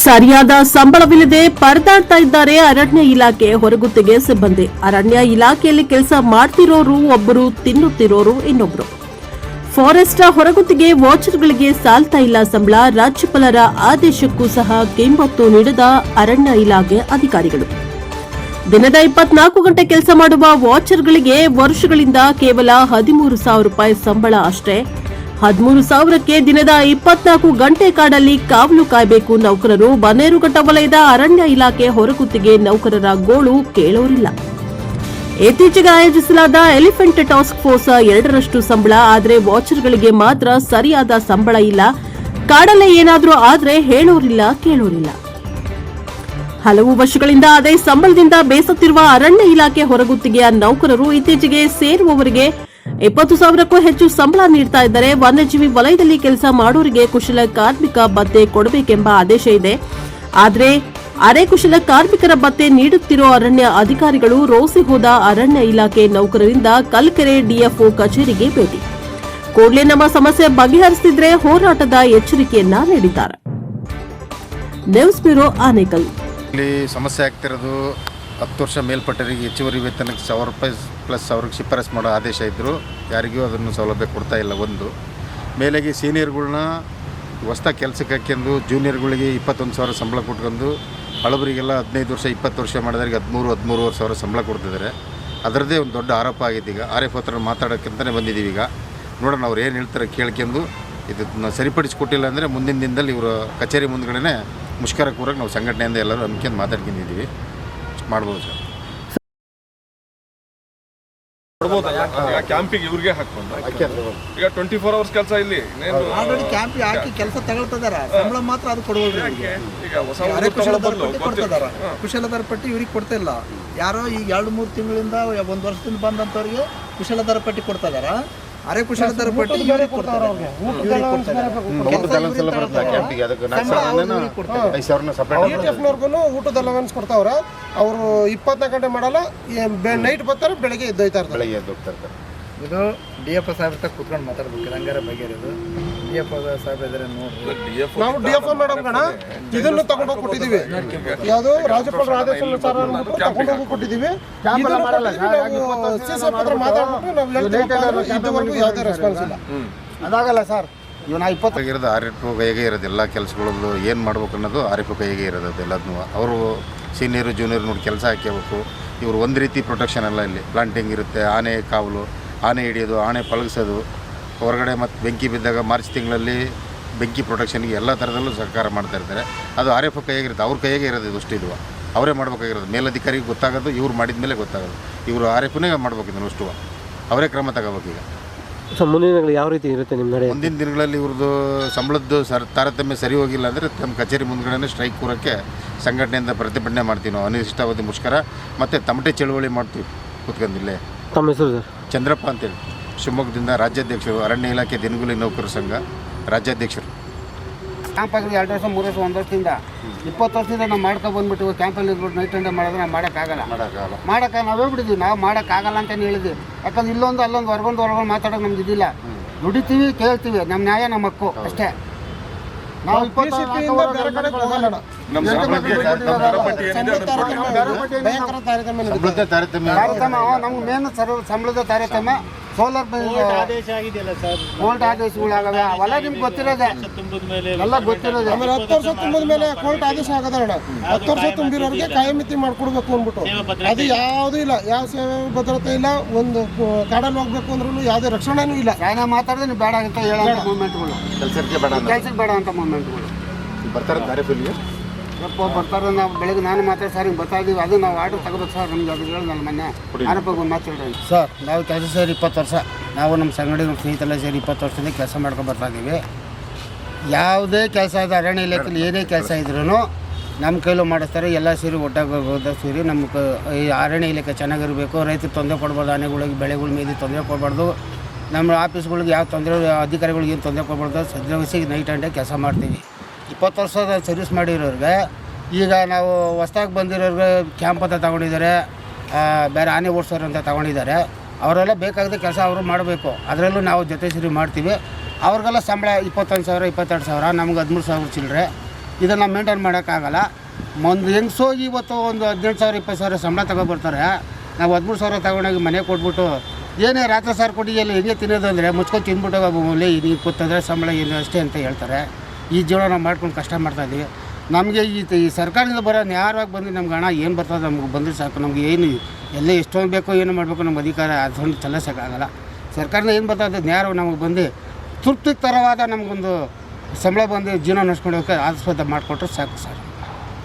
ಸರಿಯಾದ ಸಂಬಳವಿಲ್ಲದೆ ಪರದಾಡ್ತಾ ಇದ್ದಾರೆ ಅರಣ್ಯ ಇಲಾಖೆ ಹೊರಗುತ್ತಿಗೆ ಸಿಬ್ಬಂದಿ. ಅರಣ್ಯ ಇಲಾಖೆಯಲ್ಲಿ ಕೆಲಸ ಮಾಡ್ತಿರೋರು ಒಬ್ಬರು ತಿನ್ನುತ್ತಿರೋರು ಇನ್ನೊಬ್ರು. ಫಾರೆಸ್ಟ್ ಹೊರಗುತ್ತಿಗೆ ವಾಚರ್ಗಳಿಗೆ ಸಾಲ್ತಾ ಇಲ್ಲ ಸಂಬಳ. ರಾಜ್ಯಪಾಲರ ಆದೇಶಕ್ಕೂ ಸಹ ಕಿಂಬತ್ತು ನೀಡದ ಅರಣ್ಯ ಇಲಾಖೆ ಅಧಿಕಾರಿಗಳು. ದಿನದ ಇಪ್ಪತ್ನಾಲ್ಕು ಗಂಟೆ ಕೆಲಸ ಮಾಡುವ ವಾಚರ್ಗಳಿಗೆ ವರ್ಷಗಳಿಂದ ಕೇವಲ ಹದಿಮೂರು ಸಾವಿರ ರೂಪಾಯಿ ಸಂಬಳ ಅಷ್ಟೇ. ಹದಿಮೂರು ಸಾವಿರಕ್ಕೆ ದಿನದ ಇಪ್ಪತ್ನಾಲ್ಕು ಗಂಟೆ ಕಾಡಲ್ಲಿ ಕಾವಲು ಕಾಯಬೇಕು ನೌಕರರು. ಬನ್ನೇರುಘಟ್ಟ ವಲಯದ ಅರಣ್ಯ ಇಲಾಖೆ ಹೊರಗುತ್ತಿಗೆ ನೌಕರರ ಗೋಳು ಕೇಳೋರಿಲ್ಲ. ಇತ್ತೀಚೆಗೆ ಆಯೋಜಿಸಲಾದ ಎಲಿಫೆಂಟ್ ಟಾಸ್ಕ್ ಫೋರ್ಸ್ ಎರಡರಷ್ಟು ಸಂಬಳ, ಆದರೆ ವಾಚರ್ಗಳಿಗೆ ಮಾತ್ರ ಸರಿಯಾದ ಸಂಬಳ ಇಲ್ಲ. ಕಾಡಲ್ಲೇ ಏನಾದರೂ ಆದರೆ ಹೇಳೋರಿಲ್ಲ, ಕೇಳೋರಿಲ್ಲ. ಹಲವು ವರ್ಷಗಳಿಂದ ಅದೇ ಸಂಬಳದಿಂದ ಬೇಸತ್ತಿರುವ ಅರಣ್ಯ ಇಲಾಖೆ ಹೊರಗುತ್ತಿಗೆಯ ನೌಕರರು ಇತ್ತೀಚೆಗೆ ಸೇರುವವರಿಗೆ ಇಪ್ಪತ್ತು ಸಾವಿರಕ್ಕೂ ಹೆಚ್ಚು ಸಂಬಳ ನೀಡ್ತಾ ಇದ್ದರೆ ವನ್ಯಜೀವಿ ವಲಯದಲ್ಲಿ ಕೆಲಸ ಮಾಡೋರಿಗೆ ಕುಶಲ ಕಾರ್ಮಿಕ ಭತ್ತೆ ಕೊಡಬೇಕೆಂಬ ಆದೇಶ ಇದೆ. ಆದರೆ ಅರೆ ಕುಶಲ ಕಾರ್ಮಿಕರ ಭತ್ತೆ ನೀಡುತ್ತಿರೋ ಅರಣ್ಯ ಅಧಿಕಾರಿಗಳು ರೋಸಿ ಹೋದ ಅರಣ್ಯ ಇಲಾಖೆ ನೌಕರರಿಂದ ಕಲ್ಕೆರೆ ಡಿಎಫ್ಒ ಕಚೇರಿಗೆ ಭೇಟಿ. ಕೂಡಲೇ ನಮ್ಮ ಸಮಸ್ಯೆ ಬಗೆಹರಿಸಿದ್ರೆ ಹೋರಾಟದ ಎಚ್ಚರಿಕೆಯನ್ನ ನೀಡಿದ್ದಾರೆ. News bureau Anekal. ಸಮಸ್ಯೆ ಆಗ್ತಿರೋದು ಹತ್ತು ವರ್ಷ ಮೇಲ್ಪಟ್ಟರಿಗೆ ಹೆಚ್ಚುವರಿ ವೇತನಕ್ಕೆ ಸಾವಿರ ರೂಪಾಯಿ ಪ್ಲಸ್ ಅವ್ರಿಗೆ ಶಿಫಾರಸ್ ಮಾಡೋ ಆದೇಶ ಇದ್ದರು ಯಾರಿಗೂ ಅದನ್ನು ಸೌಲಭ್ಯ ಕೊಡ್ತಾ ಇಲ್ಲ ಒಂದು. ಮೇಲೆಗೆ ಸೀನಿಯರ್ಗಳನ್ನ ಹೊಸ್ತ ಕೆಲಸಕ್ಕೆ ಹಾಕ್ಯಂದು ಜೂನಿಯರ್ಗಳಿಗೆ ಇಪ್ಪತ್ತೊಂದು ಸಾವಿರ ಸಂಬಳ ಕೊಟ್ಕೊಂಡು ಹಳಬರಿಗೆಲ್ಲ ಹದಿನೈದು ವರ್ಷ, ಇಪ್ಪತ್ತು ವರ್ಷ ಮಾಡಿದವರಿಗೆ ಹದಿಮೂರು, ಹದಿಮೂರುವರೆ ಸಾವಿರ ಸಂಬಳ ಕೊಡ್ತಿದ್ದಾರೆ. ಅದರದ್ದೇ ಒಂದು ದೊಡ್ಡ ಆರೋಪ ಆಗಿದೆ ಈಗ ಆರ್ ಎಫ್ ಹತ್ರ ಮಾತಾಡೋಕ್ಕಂತಲೇ ಬಂದಿದ್ದೀವಿ ಈಗ. ನೋಡೋಣ ಅವ್ರು ಏನು ಹೇಳ್ತಾರೆ ಕೇಳ್ಕೊಂಡು ಇದನ್ನ ಸರಿಪಡಿಸ್ಕೊಟ್ಟಿಲ್ಲ ಅಂದರೆ ಮುಂದಿನ ದಿನದಲ್ಲಿ ಇವರು ಕಚೇರಿ ಮುಂದ್ಗಡೆ ಮುಷ್ಕರ ಕೂರಕ್ಕೆ ನಾವು ಸಂಘಟನೆಯಿಂದ ಎಲ್ಲರೂ ಹಮ್ಮಿಕೊಂಡು ಮಾತಾಡ್ಕೊಂಡಿದ್ದೀವಿ. ಮಾಡ್ಬೋದು ಸರ್. ಕ್ಯಾಂಪಿಗೆ ಇವ್ರಿಗೆ ಹಾಕೊಂಡು ಈಗ ಟ್ವೆಂಟಿ ಫೋರ್ ಅವರ್ಸ್ ಕೆಲಸ ಇಲ್ಲಿ. ಆಲ್ರೆಡಿ ಕ್ಯಾಂಪ್ ಹಾಕಿ ಕೆಲಸ ತಗೊಳ್ತಿದಾರ? ಸಂಬಳ ಮಾತ್ರ ಅದು ಕೊಡವಲ್ರಿ? ಈಗ ಹೊಸ ಕೊಡ್ತಿದಾರ. ಕುಶಲದಾರ ಪಟ್ಟಿ ಇವ್ರಿಗೆ ಕೊಡ್ತಾ ಇಲ್ಲ. ಯಾರೋ ಈಗ ಎರಡು ಮೂರು ತಿಂಗಳಿಂದ ಒಂದ್ ವರ್ಷದಿಂದ ಬಂದಂಥವ್ರಿಗೆ ಕುಶಲದಾರ ಪಟ್ಟಿ ಕೊಡ್ತಾ ಇದಾರ? ಅರೆ ಕುಶಲದಾರ ಪಟ್ಟಿ ಇವ್ರಿಗೆ ಕೊಡ್ತಾರೆ. ಇವ್ರಿಗೆ ಕೊಡ್ತಾ ಇದಾರೆ. ಊಟದ balance ಎಲ್ಲ ಬರುತ್ತೆ ಕ್ಯಾಂಪಿಗೆ ಅದಕ್ಕೆ ನಾಲ್ಕು ಸಾವಿರನ ಐದು ಸಾವಿರನ ಸಪ್ರೇಟ್ ಎಫ್ನವ್ರಿಗೂ ಊಟದ ಅಲವೆನ್ಸ್ ಕೊಡ್ತಾವ್ರ. ಅವರು ಇಪ್ಪತ್ನಾಲ್ಕು ಗಂಟೆ ಮಾಡಲ್ಲ ನೈಟ್ ಬರ್ತಾರೆ ಬೆಳಗ್ಗೆ ಎದ್ದೋಯ್ತಾರೆ ಬೆಳಗ್ಗೆ ಎದ್ದು ಹೋಗ್ತಾ ಇರ್ತಾರೆ. ಇದು ಡಿ ಎಫ್ ಸಾಹೇಬ್ ಹತ್ರ ಕೂತ್ಕೊಂಡು ಮಾತಾಡ್ಬೇಕು. ಹಂಗಾರ ಬಗೆಹರಿದು ಡಿ ಎಫ್ ಸಾಹೇಬ್ ಇದ್ರೆ ನೋಡ್ರಿ. ನಾವು ಡಿ ಎಫ್ ಮೇಡಮ್ ಗಣ ಇದನ್ನು ತಗೊಂಡೋಗಿ ಕೊಟ್ಟಿದ್ದೀವಿ. ಯಾವುದು ರಾಜ್ಯಪಾಲರ ಆದೇಶ ತಗೊಂಡೋಗಿ ಕೊಟ್ಟಿದ್ದೀವಿ. ಸಿ ಸಾಹೇಬ್ ಹತ್ರ ಮಾತಾಡ್ಬಿಟ್ಟು ನಾವು ಹೇಳ್ತೀವಿ ಇದುವರೆಗೂ ಯಾವುದೇ ರೆಸ್ಪಾನ್ಸ್ ಇಲ್ಲ. ಅದಾಗಲ್ಲ ಸರ್ ಇವನ ಇಪ್ಪತ್ತು ಇರೋದು ಆರ್ ಎಫ್ ಕೈಗೆ ಇರೋದು ಎಲ್ಲ ಕೆಲಸಗಳದ್ದು ಏನು ಮಾಡ್ಬೇಕು ಅನ್ನೋದು ಆರ್ ಎಫ್ ಕೈಗೆ ಇರೋದು ಅದೆಲ್ಲದನ್ನು ಅವರು ಸೀನಿಯರು ಜೂನಿಯರ್ ನೋಡಿ ಕೆಲಸ ಹಾಕ್ಯಬೇಕು. ಇವರು ಒಂದು ರೀತಿ ಪ್ರೊಟೆಕ್ಷನ್ ಅಲ್ಲ ಇಲ್ಲಿ. ಪ್ಲಾಂಟಿಂಗ್ ಇರುತ್ತೆ ಆನೆ ಕಾವಲು. ಆನೆ ಹಿಡಿಯೋದು ಆನೆ ಪಳಗಿಸೋದು ಹೊರಗಡೆ ಮತ್ತು ಬೆಂಕಿ ಬಿದ್ದಾಗ ಮಾರ್ಚ್ ತಿಂಗಳಲ್ಲಿ ಬೆಂಕಿ ಪ್ರೊಟೆಕ್ಷನ್ಗೆ ಎಲ್ಲ ಥರದಲ್ಲೂ ಸರ್ಕಾರ ಮಾಡ್ತಾ ಇರ್ತಾರೆ. ಅದು ಆರ್ ಎಫ್ ಕೈಯಾಗಿರುತ್ತೆ ಅವ್ರ ಕೈಯಾಗೆ ಇರೋದು ಇದಷ್ಟು ಅಷ್ಟು ಇದು. ಅವರೇ ಮಾಡ್ಬೇಕಾಗಿರೋದು ಮೇಲಧಿಕಾರಿಗೆ ಗೊತ್ತಾಗೋದು ಇವ್ರು ಮಾಡಿದ ಮೇಲೆ ಗೊತ್ತಾಗೋದು. ಇವರು ಆರ್ ಎಫ್ನೇ ಮಾಡ್ಬೇಕು ಇದನ್ನು ಅಷ್ಟು. ಅವರೇ ಕ್ರಮ ತಗೋಬೇಕು ಈಗ ಸೊ ಮುಂದಿನ ದಿನಗಳು ಯಾವ ರೀತಿ ಇರುತ್ತೆ ನಿಮ್ಮ ನಡೆ ಮುಂದಿನ ದಿನಗಳಲ್ಲಿ ಇವ್ರದ್ದು ಸಂಬಳದ್ದು ಸರ್ ತಾರತಮ್ಯ ಸರಿ ಹೋಗಿಲ್ಲ ಅಂದರೆ ತಮ್ಮ ಕಚೇರಿ ಮುಂದ್ಗಡೆ ಸ್ಟ್ರೈಕ್ ಕೂರಕ್ಕೆ ಸಂಘಟನೆಯಿಂದ ಪ್ರತಿಭಟನೆ ಮಾಡ್ತೀವಿ ನಾವು. ಅನಿರ್ದಿಷ್ಟಾವಧಿ ಮುಷ್ಕರ ಮತ್ತು ತಮಟೆ ಚಳುವಳಿ ಮಾಡ್ತೀವಿ. ಕೂತ್ಕೊಂಡಿಲ್ಲೇ ತಮ್ಮ ಹೆಸರು ಸರ್? ಚಂದ್ರಪ್ಪ ಅಂತೇಳಿ. ಶಿವಮೊಗ್ಗದಿಂದ ರಾಜ್ಯಾಧ್ಯಕ್ಷರು ಅರಣ್ಯ ಇಲಾಖೆ ದಿನಗೂಲಿ ನೌಕರರ ಸಂಘ ರಾಜ್ಯಾಧ್ಯಕ್ಷರು. ಕ್ಯಾಂಪ್ ಆಗಿದ್ದು ಎರಡು ವರ್ಷ ಮೂರು ವರ್ಷ ಒಂದು ವರ್ಷದಿಂದ. ಇಪ್ಪತ್ತು ವರ್ಷದಿಂದ ನಾವು ಮಾಡ್ಕೊಂಡು ಬಂದ್ಬಿಟ್ಟು ಕ್ಯಾಂಪಲ್ಲಿ ಇರ್ಬಿಟ್ಟು ನೈಟ್ ಅಂಡ್ ಮಾಡಿದ್ರೆ ನಾವು ಮಾಡೋಕ್ಕಾಗಲ್ಲ. ಮಾಡೋಕ್ಕಾಗಲ್ಲ. ಮಾಡೋಕ್ಕೆ ನಾವು ಹೇಳ್ಬಿಟ್ಟಿದ್ವಿ ನಾವು ಮಾಡೋಕ್ಕಾಗಲ್ಲ ಅಂತಲೇ ಹೇಳಿದ್ವಿ. ಯಾಕಂದ್ರೆ ಇಲ್ಲೊಂದು ಅಲ್ಲೊಂದು ಹೊರಗೊಂದು ಹೊರಗೊಂಡು ಮಾತಾಡೋಕೆ ನಮ್ಗೆ ಇದಿಲ್ಲ. ದುಡಿತೀವಿ ಕೇಳ್ತೀವಿ. ನಮ್ಮ ನ್ಯಾಯ ನಮ್ಮ ಹಕ್ಕು. ಅಷ್ಟೇ. ನಾವು ಇಪ್ಪತ್ತು ಅಣ್ಣ. ನಮ್ಮ ಸಂಬಳಕ್ಕೆ ನಮ್ಮ ಮೇನ್ ತಾರತಮ್ಯ. ಸಂಬಳದ ತಾರತಮ್ಯ ಸೋಲಾರ್ ನಮ್ಗೆ ಮೇನ್ ಸರ್ ಕೋರ್ಟ್ ಆದೇಶಗಳಾಗವೆ. ಅವೆಲ್ಲ ನಿಮ್ಗೆ ಗೊತ್ತಿರೋದೆ. ಎಲ್ಲ ಗೊತ್ತಿರೋದೆ. ಆಮೇಲೆ ಹತ್ತು ವರ್ಷ ತುಂಬಿದ ಮೇಲೆ ಕೋರ್ಟ್ ಆದೇಶ ಆಗದಣ್ಣ ಹತ್ತು ವರ್ಷ ತುಂಬಿರೋರಿಗೆ ಕಾಯಮಿತಿ ಮಾಡ್ಕೊಡ್ಬೇಕು ಅಂದ್ಬಿಟ್ಟು. ಅದು ಯಾವುದೂ ಇಲ್ಲ. ಯಾವ ಸೇವೆ ಭದ್ರತೆ ಇಲ್ಲ. ಒಂದು ಕಾಡಲ್ಲಿ ಹೋಗ್ಬೇಕು ಅಂದ್ರೂ ಯಾವುದೇ ರಕ್ಷಣೆನೂ ಇಲ್ಲ. ಚಾಯ್ನಾ ಮಾತಾಡಿದ್ರೆ ನೀವು ಬೇಡ ಅಂತ ಹೇಳೋ ಮೂಮೆಂಟ್ಗಳು ಕೆಲಸಕ್ಕೆ ಬೇಡ ಅಂತ. ಬೇಡ ಅಂತ ಮೂಮೆಂಟ್ಗಳು ಬರ್ತಾರೆ ತಾರೀಫಿಲ್ಗೆ ಯಪ್ಪ ಬರ್ತಾರೆ ನಾವು ಬೆಳಗ್ಗೆ ನಾನು ಮಾತ್ರ ಸರ್ ಹಿಂಗೆ ಬರ್ತಾ ಇದ್ದೀವಿ ಅದು ನಾವು ಆರ್ಡರ್ ತಗೋಬೇಕು ಸರ್ ನಮ್ಗೆ ಅದು ಹೇಳಿ ನಾನು ಮೊನ್ನೆ ಆನಪ್ಪ ಒಂದು ಮಾತಾಡ್ರಿ ಸರ್ ನಾವು ಕೆಲಸ ಸೇರಿ ಇಪ್ಪತ್ತು ವರ್ಷ ನಾವು ನಮ್ಮ ಸಂಗಡಿ ನಮ್ಮ ಸ್ನೇಹಿತರೆಲ್ಲ ಸೇರಿ ಇಪ್ಪತ್ತು ವರ್ಷದಿಂದ ಕೆಲಸ ಮಾಡ್ಕೊಂಡು ಬರ್ತಾ ಇದ್ದೀವಿ. ಯಾವುದೇ ಕೆಲಸ ಇದೆ ಅರಣ್ಯ ಇಲಾಖೆಯಲ್ಲಿ ಏನೇ ಕೆಲಸ ಇದ್ರೂ ನಮ್ಮ ಕೈಲೂ ಮಾಡಿಸ್ತಾರೆ ಎಲ್ಲ ಸೇರಿ ಒಟ್ಟಾಗಿ ಸೇರಿ ನಮ್ಮ ಈ ಅರಣ್ಯ ಇಲಾಖೆ ಚೆನ್ನಾಗಿರಬೇಕು ರೈತರು ತೊಂದರೆ ಕೊಡ್ಬಾರ್ದು ಆನೆಗಳಿಗೆ ಬೆಳೆಗಳ ಮೇಲೆ ತೊಂದರೆ ಕೊಡಬಾರ್ದು ನಮ್ಮ ಆಫೀಸ್ಗಳಿಗೆ ಯಾವ ತೊಂದರೆ ಅಧಿಕಾರಿಗಳಿಗೆ ಏನು ತೊಂದರೆ ಕೊಡಬಾರ್ದು ಸದ್ಯವಿಸಿ ನೈಟ್ ಅಂಡೇ ಕೆಲಸ ಮಾಡ್ತೀವಿ. ಇಪ್ಪತ್ತು ವರ್ಷದ ಸರ್ವಿಸ್ ಮಾಡಿರೋರಿಗೆ, ಈಗ ನಾವು ಹೊಸ್ದಾಗಿ ಬಂದಿರೋರಿಗೆ ಕ್ಯಾಂಪ್ ಅಂತ ತಗೊಂಡಿದ್ದಾರೆ ಬೇರೆ ಆನೆ ಓಡಿಸೋರು ಅಂತ ತಗೊಂಡಿದ್ದಾರೆ, ಅವರೆಲ್ಲ ಬೇಕಾದ ಕೆಲಸ ಅವರು ಮಾಡಬೇಕು. ಅದರಲ್ಲೂ ನಾವು ಜೊತೆ ಸೇರಿ ಮಾಡ್ತೀವಿ. ಅವ್ರಿಗೆಲ್ಲ ಸಂಬಳ ಇಪ್ಪತ್ತೊಂದು ಸಾವಿರ, ಇಪ್ಪತ್ತೆರಡು ಸಾವಿರ, ನಮ್ಗೆ ಹದಿಮೂರು ಸಾವಿರ ಚಿಲ್ಲರೆ. ಇದನ್ನು ಮೇಂಟೈನ್ ಮಾಡೋಕ್ಕಾಗಲ್ಲ. ಒಂದು ಹೆಂಗ್ಸು ಇವತ್ತು ಒಂದು ಹದಿನೆಂಟು ಸಾವಿರ, ಇಪ್ಪತ್ತು ಸಾವಿರ ಸಂಬಳ ತಗೊಬರ್ತಾರೆ. ನಾವು ಹದಿಮೂರು ಸಾವಿರ ತಗೊಂಡೋಗಿ ಮನೆ ಕೊಟ್ಬಿಟ್ಟು, ಏನೇ ರಾತ್ರಿ ಸಾರು ಕೊಟ್ಟಿಗೆಲ್ಲ ಹೆಂಗೆ ತಿನ್ನೋದು ಅಂದರೆ ಮುಚ್ಕೊಂಡು ತಿಂದ್ಬಿಟ್ಟು ಇದು ನೀವು ಕೂತಂದರೆ ಸಂಬಳ ಏನು ಅಷ್ಟೇ ಅಂತ ಹೇಳ್ತಾರೆ. ಈ ಜೀವನ ನಾವು ಮಾಡ್ಕೊಂಡು ಕಷ್ಟ ಮಾಡ್ತಾಯಿದ್ದೀವಿ ನಮಗೆ ಈ ಈ ಸರ್ಕಾರದಿಂದ ಬರೋ ನ್ಯಾರವಾಗಿ ಬಂದು ನಮ್ಗೆ ಹಣ ಏನು ಬರ್ತದೆ ನಮ್ಗೆ ಬಂದರೆ ಸಾಕು. ನಮ್ಗೆ ಏನು ಎಲ್ಲ ಎಷ್ಟೊಂದು ಬೇಕೋ ಏನು ಮಾಡಬೇಕು ನಮ್ಮ ಅಧಿಕಾರ ಅದೊಂದು ಚಲಿಸೋಕ್ಕಾಗಲ್ಲ ಸರ್ಕಾರದಿಂದ ಏನು ಬರ್ತದೆ ನ್ಯಾರವಾಗಿ ನಮಗೆ ಬಂದು ತೃಪ್ತಿಕರವಾದ ನಮಗೊಂದು ಸಂಬಳ ಬಂದು ಜೀವನ ನಡೆಸ್ಕೊಂಡು ಹೋಗೋಕೆ ಆಸ್ಪದ ಮಾಡಿಕೊಟ್ರೆ ಸಾಕು ಸರ್.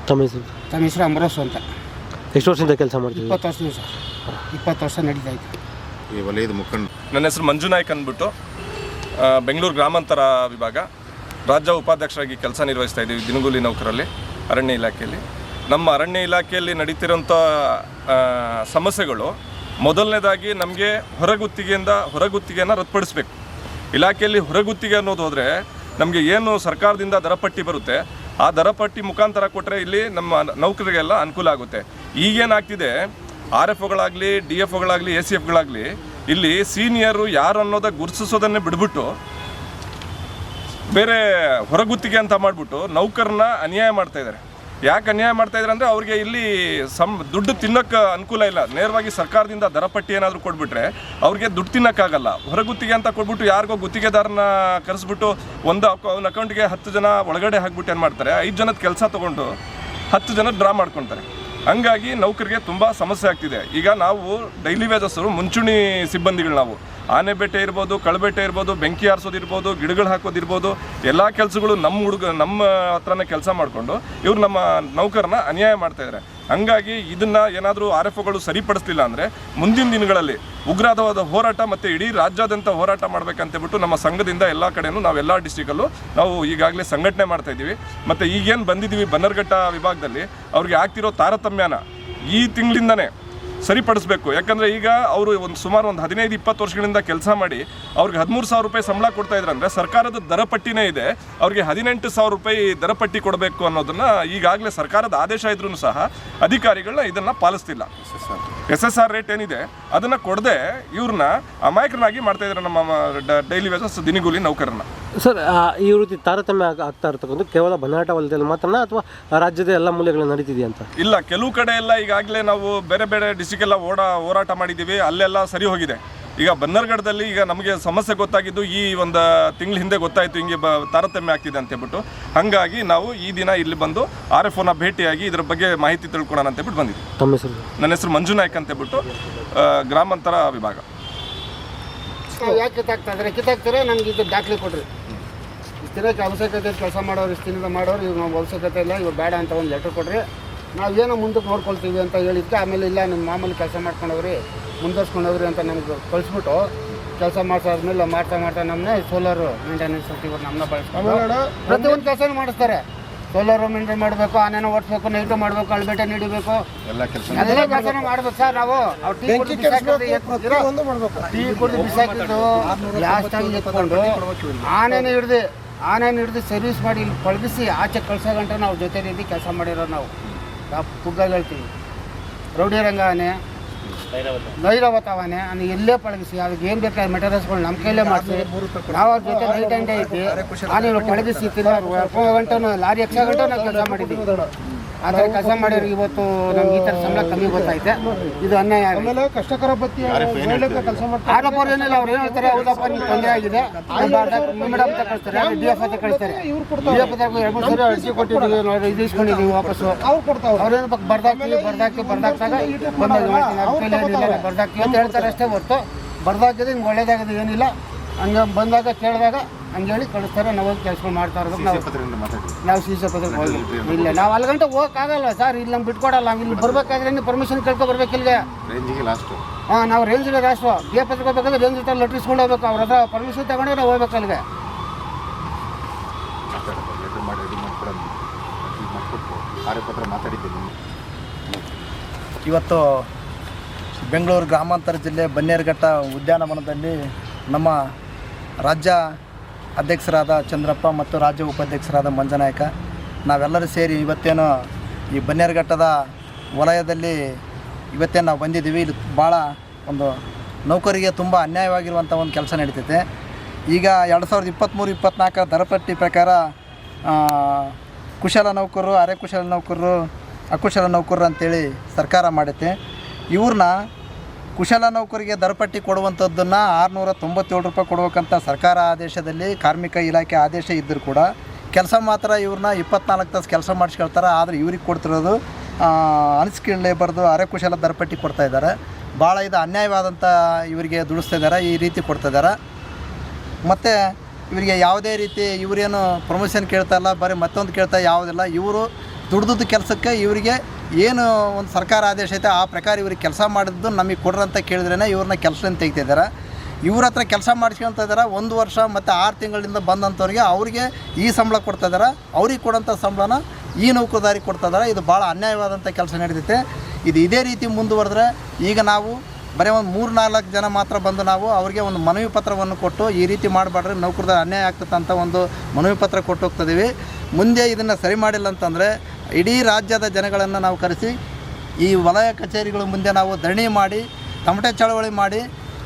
ತಮ್ಮ ಹೆಸರು? ತಮ್ಮ ಹೆಸರು ಅಮರೋಸು ಅಂತ. ಎಷ್ಟು ವರ್ಷದಿಂದ ಕೆಲಸ ಮಾಡ್ತೀವಿ ಇಪ್ಪತ್ತು ವರ್ಷದಿಂದ ಸರ್. ಇಪ್ಪತ್ತು ವರ್ಷ ನಡೀತಾ ಇತ್ತು ಈ ವಲಯದ ಮುಖಂಡ. ನನ್ನ ಹೆಸರು ಮಂಜುನಾಯ್ಕ್ ಅಂದ್ಬಿಟ್ಟು ಬೆಂಗಳೂರು ಗ್ರಾಮಾಂತರ ವಿಭಾಗ. ರಾಜ್ಯ ಉಪಾಧ್ಯಕ್ಷರಾಗಿ ಕೆಲಸ ನಿರ್ವಹಿಸ್ತಾ ಇದ್ದೀವಿ ದಿನಗೂಲಿ ನೌಕರಲ್ಲಿ ಅರಣ್ಯ ಇಲಾಖೆಯಲ್ಲಿ. ನಮ್ಮ ಅರಣ್ಯ ಇಲಾಖೆಯಲ್ಲಿ ನಡೀತಿರುವಂಥ ಸಮಸ್ಯೆಗಳು ಮೊದಲನೇದಾಗಿ ನಮಗೆ ಹೊರಗುತ್ತಿಗೆಯಿಂದ ಹೊರಗುತ್ತಿಗೆಯನ್ನು ರದ್ದುಪಡಿಸ್ಬೇಕು. ಇಲಾಖೆಯಲ್ಲಿ ಹೊರಗುತ್ತಿಗೆ ಅನ್ನೋದು ಹೋದರೆ ನಮಗೆ ಏನು ಸರ್ಕಾರದಿಂದ ದರಪಟ್ಟಿ ಬರುತ್ತೆ, ಆ ದರಪಟ್ಟಿ ಮುಖಾಂತರ ಕೊಟ್ಟರೆ ಇಲ್ಲಿ ನಮ್ಮ ನೌಕರರಿಗೆಲ್ಲ ಅನುಕೂಲ ಆಗುತ್ತೆ. ಈಗೇನಾಗ್ತಿದೆ, ಆರ್ ಎಫ್ ಒಗಳಾಗಲಿ, ಡಿ ಎಫ್ ಒಗಳಾಗಲಿ, ಎ ಸಿ ಎಫ್ಗಳಾಗಲಿ ಇಲ್ಲಿ ಸೀನಿಯರು ಯಾರು ಅನ್ನೋದ ಗುರುತಿಸೋದನ್ನೇ ಬಿಡ್ಬಿಟ್ಟು ಬೇರೆ ಹೊರಗುತ್ತಿಗೆ ಅಂತ ಮಾಡಿಬಿಟ್ಟು ನೌಕರನ್ನ ಅನ್ಯಾಯ ಮಾಡ್ತಾ ಇದ್ದಾರೆ ಯಾಕೆ ಅನ್ಯಾಯ ಮಾಡ್ತಾ ಇದ್ದಾರೆ ಅಂದರೆ ಅವ್ರಿಗೆ ಇಲ್ಲಿ ಸಮ್ ದುಡ್ಡು ತಿನ್ನೋಕ್ಕೆ ಅನುಕೂಲ ಇಲ್ಲ. ನೇರವಾಗಿ ಸರ್ಕಾರದಿಂದ ದರಪಟ್ಟಿ ಏನಾದರೂ ಕೊಟ್ಬಿಟ್ರೆ ಅವ್ರಿಗೆ ದುಡ್ಡು ತಿನ್ನೋಕ್ಕಾಗಲ್ಲ. ಹೊರಗುತ್ತಿಗೆ ಅಂತ ಕೊಟ್ಬಿಟ್ಟು ಯಾರಿಗೋ ಗುತ್ತಿಗೆದಾರನ ಕರೆಸ್ಬಿಟ್ಟು ಒಂದು ಅವ್ನ ಅಕೌಂಟ್ಗೆ ಹತ್ತು ಜನ ಒಳಗಡೆ ಹಾಕ್ಬಿಟ್ಟು ಏನು ಮಾಡ್ತಾರೆ? ಐದು ಜನದ ಕೆಲಸ ತೊಗೊಂಡು ಹತ್ತು ಜನ ಡ್ರಾ ಮಾಡ್ಕೊತಾರೆ. ಹಂಗಾಗಿ ನೌಕರಿಗೆ ತುಂಬ ಸಮಸ್ಯೆ ಆಗ್ತಿದೆ. ಈಗ ನಾವು ಡೈಲಿ ವೇಜಸ್ಸರು ಮುಂಚೂಣಿ ಸಿಬ್ಬಂದಿಗಳು ನಾವು. ಆನೆಬೇಟೆ ಇರ್ಬೋದು ಕಳಬೇಟೆ ಇರ್ಬೋದು, ಬೆಂಕಿ ಹಾರಿಸೋದು ಇರ್ಬೋದು, ಗಿಡಗಳು ಹಾಕೋದಿರ್ಬೋದು ಎಲ್ಲ ಕೆಲಸಗಳು ನಮ್ಮ ಹುಡುಗ, ನಮ್ಮ ಹತ್ರನೇ ಕೆಲಸ ಮಾಡಿಕೊಂಡು ಇವ್ರು ನಮ್ಮ ನೌಕರನ್ನ ಅನ್ಯಾಯ ಮಾಡ್ತಾ ಇದ್ದಾರೆ ಹಂಗಾಗಿ ಇದನ್ನ ಏನಾದರೂ ಆರ್ ಎಫ್ ಒಗಳು ಸರಿಪಡಿಸ್ಲಿಲ್ಲ ಅಂದರೆ ಮುಂದಿನ ದಿನಗಳಲ್ಲಿ ಉಗ್ರವಾದ ಹೋರಾಟ ಮತ್ತು ಇಡೀ ರಾಜ್ಯಾದ್ಯಂತ ಹೋರಾಟ ಮಾಡ್ಬೇಕಂತೇಳ್ಬಿಟ್ಟು ನಮ್ಮ ಸಂಘದಿಂದ ಎಲ್ಲ ಕಡೆನೂ ನಾವು ಎಲ್ಲ ಡಿಸ್ಟಿಕಲ್ಲೂ ನಾವು ಈಗಾಗಲೇ ಸಂಘಟನೆ ಮಾಡ್ತಾ ಇದ್ದೀವಿ. ಮತ್ತು ಈಗೇನು ಬಂದಿದ್ದೀವಿ ಬನ್ನರ್ಘಟ್ಟ ವಿಭಾಗದಲ್ಲಿ, ಅವ್ರಿಗೆ ಆಗ್ತಿರೋ ತಾರತಮ್ಯನ ಈ ತಿಂಗಳಿಂದನೇ ಸರಿಪಡಿಸ್ಬೇಕು. ಯಾಕಂದರೆ ಈಗ ಅವರು ಒಂದು ಸುಮಾರು ಒಂದು ಹದಿನೈದು, ಇಪ್ಪತ್ತು ವರ್ಷಗಳಿಂದ ಕೆಲಸ ಮಾಡಿ ಅವ್ರಿಗೆ ಹದಿಮೂರು ಸಾವಿರ ರೂಪಾಯಿ ಸಂಬಳ ಕೊಡ್ತಾ ಇದ್ದಾರೆ ಅಂದರೆ ಸರ್ಕಾರದ ದರಪಟ್ಟಿನೇ ಇದೆ. ಅವ್ರಿಗೆ ಹದಿನೆಂಟು ಸಾವಿರ ರೂಪಾಯಿ ದರಪಟ್ಟಿ ಕೊಡಬೇಕು ಅನ್ನೋದನ್ನ ಈಗಾಗಲೇ ಸರ್ಕಾರದ ಆದೇಶ ಇದ್ರೂ ಸಹ ಅಧಿಕಾರಿಗಳನ್ನ ಇದನ್ನು ಪಾಲಿಸ್ತಿಲ್ಲ. ಎಸ್ ಎಸ್ ಆರ್ ರೇಟ್ ಏನಿದೆ, ಅದನ್ನು ಕೊಡದೆ ಇವ್ರನ್ನ ಅಮಾಯಕರನ್ನಾಗಿ ಮಾಡ್ತಾ ಇದ್ದಾರೆ ನಮ್ಮ ಡೈಲಿ ವೇಜಸ್ ದಿನಗೂಲಿ ನೌಕರನ್ನ. ಸರ್ ಈ ರೀತಿ ತಾರತಮ್ಯ ಆಗ- ಆಗ್ತಾ ಇರ್ತಕ್ಕಂಥ ಕೇವಲ ಬನ್ನಾಟ ವಲಯದಲ್ಲಿ ಮಾತ್ರ ಅಥವಾ ರಾಜ್ಯದ ಎಲ್ಲ ಮೂಲೆಗಳಲ್ಲಿ ನಡೀತಿದೆಯಾ ಅಂತ? ಇಲ್ಲ ಕೆಲವು ಕಡೆ ಎಲ್ಲ ಈಗಾಗಲೇ ನಾವು ಬೇರೆ ಬೇರೆ ಡಿಸ್ಟಿಕ್ ಎಲ್ಲ ಓಡಾ ಹೋರಾಟ ಮಾಡಿದ್ದೀವಿ ಅಲ್ಲೆಲ್ಲ ಸರಿ ಹೋಗಿದೆ. ಈಗ ಬನ್ನರ್ಗಡದಲ್ಲಿ ಈಗ ನಮಗೆ ಸಮಸ್ಯೆ ಗೊತ್ತಾಗಿದ್ದು ಈ ಒಂದು ತಿಂಗಳ ಹಿಂದೆ ಗೊತ್ತಾಯಿತು ಹಿಂಗೆ ಬ ತಾರತಮ್ಯ ಆಗ್ತಿದೆ ಅಂತ ಹೇಳ್ಬಿಟ್ಟು. ಹಾಗಾಗಿ ನಾವು ಈ ದಿನ ಇಲ್ಲಿ ಬಂದು ಆರ್ ಎಫ್ ಓನ ಭೇಟಿಯಾಗಿ ಇದ್ರ ಬಗ್ಗೆ ಮಾಹಿತಿ ತಿಳ್ಕೊಳ್ಳೋಣ ಅಂತ ಹೇಳ್ಬಿಟ್ಟು ಬಂದಿದ್ದೀವಿ. ತಮ್ಮ ಹೆಸರು ನನ್ನ ಹೆಸರು ಮಂಜು ನಾಯ್ಕ್ ಅಂತ ಹೇಳ್ಬಿಟ್ಟು ಗ್ರಾಮಾಂತರ ವಿಭಾಗ. ಯಾಕೆ ಕಿತ್ತಾಕ್ತಾ ಇದ್ದಾರೆ? ಕಿತ್ತಾಕ್ತಾರೆ ನಮ್ಗೆ ಇದು ದಾಖಲೆ ಕೊಡ್ರಿ ದಿನಕ್ಕೆ ಅವಶ್ಯಕತೆ ಕೆಲಸ ಮಾಡೋರು ಇಷ್ಟು ಮಾಡೋರು ಇವ್ರು ನಾವು ಅವಶ್ಯಕತೆ ಇಲ್ಲ ಇವ್ರು ಬೇಡ ಅಂತ ಒಂದು ಲೆಟ್ರ್ ಕೊಡ್ರಿ ಏನೋ ಮುಂದಕ್ಕೆ ನೋಡ್ಕೊಳ್ತೀವಿ ಅಂತ ಹೇಳಿದ್ಕೆ ಆಮೇಲೆ ಇಲ್ಲ ನಿಮ್ಮ ಮಾಮೂಲಿ ಕೆಲಸ ಮಾಡ್ಕೊಂಡವ್ರಿ ಮುಂದುವರ್ಸ್ಕೊಂಡವ್ರಿ ಅಂತ ನಮ್ಗೆ ಕಳಿಸ್ಬಿಟ್ಟು ಕೆಲಸ ಮಾಡ್ಸಾದ್ಮೇಲೆ ಮಾಡ್ತಾ ಮಾಡ್ತಾ ನಮ್ಮನ್ನೇ ಸೋಲಾರು ಮೇಂಟೆನೆನ್ಸ್ ಅಂತ ಇವ್ರು ನಮ್ಮನ್ನ ಬಳಸ್ಕೊಂಡು ಪ್ರತಿಯೊಂದು ಕೆಲಸನೂ ಮಾಡಿಸ್ತಾರೆ. ಸೋಲಾರು ಮೇಂಟೈನ್ ಮಾಡಬೇಕು ಆನೇನೋ ಓಡಿಸ್ಬೇಕು ನೈಟು ಮಾಡಬೇಕು ಅಳ್ಬೇಟೆ ನೀಡಬೇಕು. ಎಲ್ಲ ಕೆಲಸ ಕೆಲಸನೂ ಮಾಡ್ಬೇಕು ಸರ್ ನಾವು. ಅವ್ರು ಟೀ ಕುಡಿದು ಬಿಸಾಕಿದ್ದು ಎತ್ಬಿಟ್ಟಿರೋ- ಒಂದು ಮಾಡ್ಬೇಕು. ಟೀ ಕುಡಿದು ಬಿಸಾಕಿದ್ದು ಲಾಸ್ಟಾಗಿ ಎತ್ಕೊಂಡು ಆನೆನ ಹಿಡ್ದು ಆನೆನ ಹಿಡಿದು ಸರ್ವಿಸ್ ಮಾಡಿ ಇಲ್ಲಿ ಪಳಗಿಸಿ ಆಚೆ ಕಳ್ಸೋ ಗಂಟೆ ನಾವು ಜೊತೆಲಿದ್ದು ಕೆಲಸ ಮಾಡಿರೋ ನಾವು. ನಾವು ಪುಗ್ಗ ಹೇಳ್ತೀವಿ. ರೌಡಿ ರಂಗ ಆನೆ, ನೈರವತ ಆನೆ ಅನ್ನ ಎಲ್ಲೇ ಪಳಗಿಸಿ, ಅದಕ್ಕೆ ಏನು ಬೇಕಾದ ಮೆಟೀರಿಯಲ್ಸ್ಗಳು ನಮ್ಮ ಕೈಲೇ ಮಾಡ್ತೀವಿ ನಾವು ಅವ್ರ ಜೊತೆ ನೈಟ್ ಅಂಡ್ ಐತಿ ಆನೆ ಆನೆಗಳು ಪಳಗಿಸಿ ತಿನ್ನೋ ಗಂಟೆ ಲಾರಿ ಎಕ್ಸ ಗಂಟೆ ನಾವು ಕೆಲಸ ಮಾಡಿದ್ದೀವಿ ಆ ಥರ ಕೆಲಸ ಮಾಡಿದ್ರೆ ಇವತ್ತು ನಮ್ಗೆ ಈ ಥರ ಸಂಬಳ ಕಮ್ಮಿ ಗೊತ್ತೈತೆ ಇದು ಅನ್ಯಾಯ. ಆಮೇಲೆ ಕಷ್ಟಕರ ಬತ್ತಿ ಕೆಲಸ ಮಾಡ್ತಾರೆ. ಅವ್ರು ಏನಿಲ್ಲ ಅವ್ರು ಏನು ಹೇಳ್ತಾರೆ ಹೌದಪ್ಪ ನಿಮ್ಗೆ ತೊಂದರೆ ಆಗಿದೆ. ಮೇಡಮ್ ಅಂತ ಕಳಿಸ್ತಾರೆ ಡಿ ಎಫ್ ಅಂತ ಕಳಿಸ್ತಾರೆ ಡಿ ಎಫ್ ಎರಡು ಮೂರು ಸರಿ ಅರ್ಜಿ ಕೊಟ್ಟಿದ್ದೀವಿ ನೋಡಿ ಇದು ಇಸ್ಕೊಂಡಿದ್ದೀವಿ ವಾಪಸ್ಸು. ಅವ್ರು ಕೊಡ್ತಾವೆ ಅವ್ರೇನು ಬರ್ದಾಕ್ತೀವಿ ಬರ್ದಾಕ್ದಾಗ ಬಂದಾಗ ಬರ್ದಾಕ್ತೀವಿ ಅಂತ ಹೇಳ್ತಾರೆ ಅಷ್ಟೇ ಹೊರ್ತು. ಬರ್ದಾಕಿದ್ರೆ ಹಿಂಗೆ ಒಳ್ಳೇದಾಗಿದೆ ಏನಿಲ್ಲ. ಹಂಗೆ ಬಂದಾಗ ಕೇಳಿದಾಗ ಹಂಗೆ ಹೇಳಿ ಕಳಿಸ್ತಾರೆ ನಾವು ಹೋಗಿ ಕೆಲಸ ಮಾಡ್ತಾ ಇರೋದು ನಾವು ನಾವು ಸಿ ಪತ್ರ ಹೋಗಿ ಇಲ್ಲ ನಾವು ಅಲ್ಲಿ ಗಂಟೆ ಹೋಗೋಕ್ಕಾಗಲ್ಲ ಸರ್ ಇಲ್ಲಿ ನಮ್ಗೆ ಬಿಟ್ಕೊಡಲ್ಲ ನಾವು ಇಲ್ಲಿ ಬರ್ಬೇಕಾದ್ರೆ ಪರ್ಮಿಷನ್ ಕೇಳ್ಕೊ ಬರ್ಬೇಕು ಇಲ್ಲಿಗೆ. ರೇಂಜಿಗೆ ಲಾಸ್ಟು ಹಾಂ ನಾವು ರೇಂಜ್ ಇದೆ ಬಿ ಡಿ ಎಫ್ ಹೋಗ್ಬೇಕಾದ್ರೆ ರೇಂಜ್ ಹತ್ರ ಲಟ್ಟಿಸ್ಕೊಂಡು ಹೋಗ್ಬೇಕು ಅವ್ರ ಹತ್ರ ಪರ್ಮಿಷನ್ ತಗೊಂಡ್ರೆ ನಾವು ಹೋಗ್ಬೇಕು ಅಲ್ಲಿಗೆ. ಮಾತಾಡಿದ್ದೀನಿ ಇವತ್ತು ಬೆಂಗಳೂರು ಗ್ರಾಮಾಂತರ ಜಿಲ್ಲೆ ಬನ್ನೇರುಘಟ್ಟ ಉದ್ಯಾನವನದಲ್ಲಿ ನಮ್ಮ ರಾಜ್ಯ ಅಧ್ಯಕ್ಷರಾದ ಚಂದ್ರಪ್ಪ ಮತ್ತು ರಾಜ್ಯ ಉಪಾಧ್ಯಕ್ಷರಾದ ಮಂಜನಾಯಕ, ನಾವೆಲ್ಲರೂ ಸೇರಿ ಇವತ್ತೇನು ಈ ಬನ್ನೇರುಘಟ್ಟದ ವಲಯದಲ್ಲಿ ಇವತ್ತೇನು ನಾವು ಬಂದಿದ್ದೀವಿ. ಇಲ್ಲಿ ಭಾಳ ಒಂದು ನೌಕರಿಗೆ ತುಂಬ ಅನ್ಯಾಯವಾಗಿರುವಂಥ ಒಂದು ಕೆಲಸ ನಡೀತೈತೆ. ಈಗ ಎರಡು ಸಾವಿರದ ಇಪ್ಪತ್ತ್ಮೂರು, ಇಪ್ಪತ್ತ್ನಾಲ್ಕರ ದರಪಟ್ಟಿ ಪ್ರಕಾರ ಕುಶಲ ನೌಕರರು, ಅರೆ ಕುಶಲ ನೌಕರರು, ಅಕುಶಲ ನೌಕರರು ಅಂತೇಳಿ ಸರ್ಕಾರ ಮಾಡುತ್ತೆ ಇವ್ರನ್ನ ಕುಶಲ ನೌಕರಿಗೆ ದರಪಟ್ಟಿ ಕೊಡುವಂಥದ್ದನ್ನು ಆರುನೂರ ತೊಂಬತ್ತೇಳು ರೂಪಾಯಿ ಕೊಡಬೇಕಂತ ಸರ್ಕಾರ ಆದೇಶದಲ್ಲಿ ಕಾರ್ಮಿಕ ಇಲಾಖೆ ಆದೇಶ ಇದ್ದರೂ ಕೂಡ ಕೆಲಸ ಮಾತ್ರ ಇವ್ರನ್ನ ಇಪ್ಪತ್ನಾಲ್ಕು ತಾಸು ಕೆಲಸ ಮಾಡಿಸ್ಕೊಳ್ತಾರೆ, ಆದರೆ ಇವ್ರಿಗೆ ಕೊಡ್ತಿರೋದು ಅನ್ಸ್ಕಿಲ್ಡ್ ಲೇಬರ್ದು ಅರೆಕುಶಲ ದರಪಟ್ಟಿ ಕೊಡ್ತಾ ಇದ್ದಾರೆ. ಭಾಳ ಇದು ಅನ್ಯಾಯವಾದಂಥ ಇವರಿಗೆ ದುಡಿಸ್ತಾ ಇದ್ದಾರೆ, ಈ ರೀತಿ ಕೊಡ್ತಾ ಇದ್ದಾರೆ. ಮತ್ತು ಇವರಿಗೆ ಯಾವುದೇ ರೀತಿ ಇವರೇನು ಪ್ರಮೋಷನ್ ಕೇಳ್ತಾ ಇಲ್ಲ, ಬರೀ ಮತ್ತೊಂದು ಕೇಳ್ತಾ ಯಾವುದಿಲ್ಲ, ಇವರು ದುಡ್ದದ್ದು ಕೆಲಸಕ್ಕೆ ಇವರಿಗೆ ಏನು ಒಂದು ಸರ್ಕಾರ ಆದೇಶ ಐತೆ, ಆ ಪ್ರಕಾರ ಇವ್ರಿಗೆ ಕೆಲಸ ಮಾಡಿದ್ದು ನಮಗೆ ಕೊಡ್ರಿ ಅಂತ ಕೇಳಿದ್ರೇ ಇವ್ರನ್ನ ಕೆಲಸದಿಂದ ತೆಗಿತಿದ್ದಾರೆ ಇವ್ರ ಹತ್ರ ಕೆಲಸ ಮಾಡಿಸ್ಕೊಳ್ತಾ ಇದ್ದಾರೆ, ಒಂದು ವರ್ಷ ಮತ್ತು ಆರು ತಿಂಗಳಿಂದ ಬಂದಂಥವ್ರಿಗೆ ಅವರಿಗೆ ಈ ಸಂಬಳ ಕೊಡ್ತಾ ಇದ್ದಾರೆ. ಅವ್ರಿಗೆ ಕೊಡೋಂಥ ಸಂಬಳನ ಈ ನೌಕರದಾರಿಗೆ ಕೊಡ್ತಾ ಇದ್ದಾರೆ. ಇದು ಭಾಳ ಅನ್ಯಾಯವಾದಂಥ ಕೆಲಸ ನಡೀತೈತೆ ಇದು ಇದೇ ರೀತಿ ಮುಂದುವರೆದ್ರೆ ಈಗ ನಾವು ಬರೀ ಒಂದು ಮೂರು ನಾಲ್ಕು ಜನ ಮಾತ್ರ ಬಂದು ನಾವು ಅವರಿಗೆ ಒಂದು ಮನವಿ ಪತ್ರವನ್ನು ಕೊಟ್ಟು ಈ ರೀತಿ ಮಾಡಬೇಡ್ರಿ ನೌಕರದ ಅನ್ಯಾಯ ಆಗ್ತದೆ ಅಂತ ಒಂದು ಮನವಿ ಪತ್ರ ಕೊಟ್ಟು ಹೋಗ್ತಿದ್ದೀವಿ ಮುಂದೆ ಇದನ್ನು ಸರಿ ಮಾಡಿಲ್ಲ ಅಂತಂದರೆ ಇಡೀ ರಾಜ್ಯದ ಜನಗಳನ್ನು ನಾವು ಕರೆಸಿ, ಈ ವಲಯ ಕಚೇರಿಗಳ ಮುಂದೆ ನಾವು ಧರಣಿ ಮಾಡಿ, ತಮಟೆ ಚಳವಳಿ ಮಾಡಿ,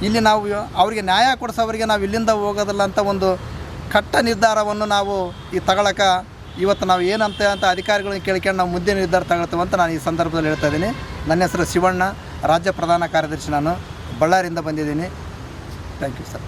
ಇಲ್ಲಿ ನಾವು ಅವರಿಗೆ ನ್ಯಾಯ ಕೊಡಿಸೋವರಿಗೆ ನಾವು ಇಲ್ಲಿಂದ ಹೋಗೋದಿಲ್ಲ ಅಂತ ಒಂದು ಕಟ್ಟ ನಿರ್ಧಾರವನ್ನು ನಾವು ಈ ತಗೊಳಕ ಇವತ್ತು ನಾವು ಏನಂತ ಅಂತ ಅಧಿಕಾರಿಗಳನ್ನ ಕೇಳ್ಕೊಂಡು ನಾವು ಮುಂದೆ ನಿರ್ಧಾರ ತಗೊಳ್ತೇವೆ ಅಂತ ನಾನು ಈ ಸಂದರ್ಭದಲ್ಲಿ ಹೇಳ್ತಾ ಇದ್ದೀನಿ. ನನ್ನ ಹೆಸರು ಶಿವಣ್ಣ. ರಾಜ್ಯ ಪ್ರಧಾನ ಕಾರ್ಯದರ್ಶಿ ನಾನು ಬಳ್ಳಾರಿಯಿಂದ ಬಂದಿದ್ದೀನಿ. Thank you sir